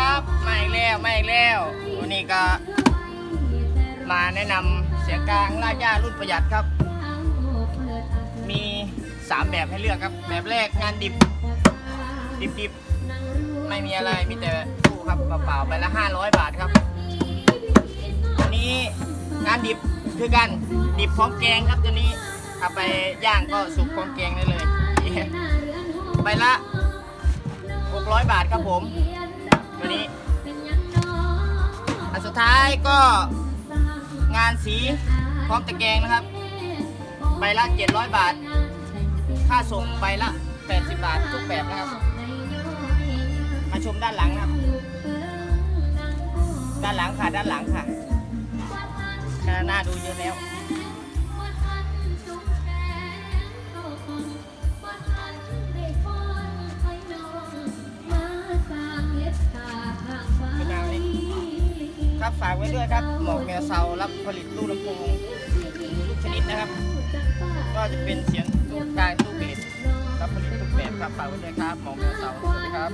ครับมาอีกแล้วมาอีกแล้ววันนี้ก็มาแนะนำเสียกลางลาดย่ารุ่นประหยัดครับ มี 3 แบบให้เลือกครับ แบบแรกงานดิบ ดิบดบไม่มีอะไรมีแต่ตู้ครับเปล่าๆไปละ 500 บาทครับอันนี้งานดิบคือกันดิบพร้อมแกงครับตัวนี้เอาไปย่างก็สุกพร้อมแกงได้เลย ไปละ 600 บาทครับผม วนี้อันสุดท้ายก็งานสีพร้อมตะแกรงนะครับ ใบละ 700 บาท ค่าส่งใบละ 80 บาททุกแบบนะครับ มาชมด้านหลังนะครับ ด้านหลังค่ะ ด้านหลังค่ะหน้าดูเยอะแล้ว ครับฝากไว้ด้วยครับหมอกแมวเซารับผลิตตู้ลำโพงทุกชนิดนะครับ ก็จะเป็นเสียงตู้กลางตู้เบสรับผลิตทุกแบบครับฝากไว้ด้วยครับหมอกแมวเซาสวัสดีครับ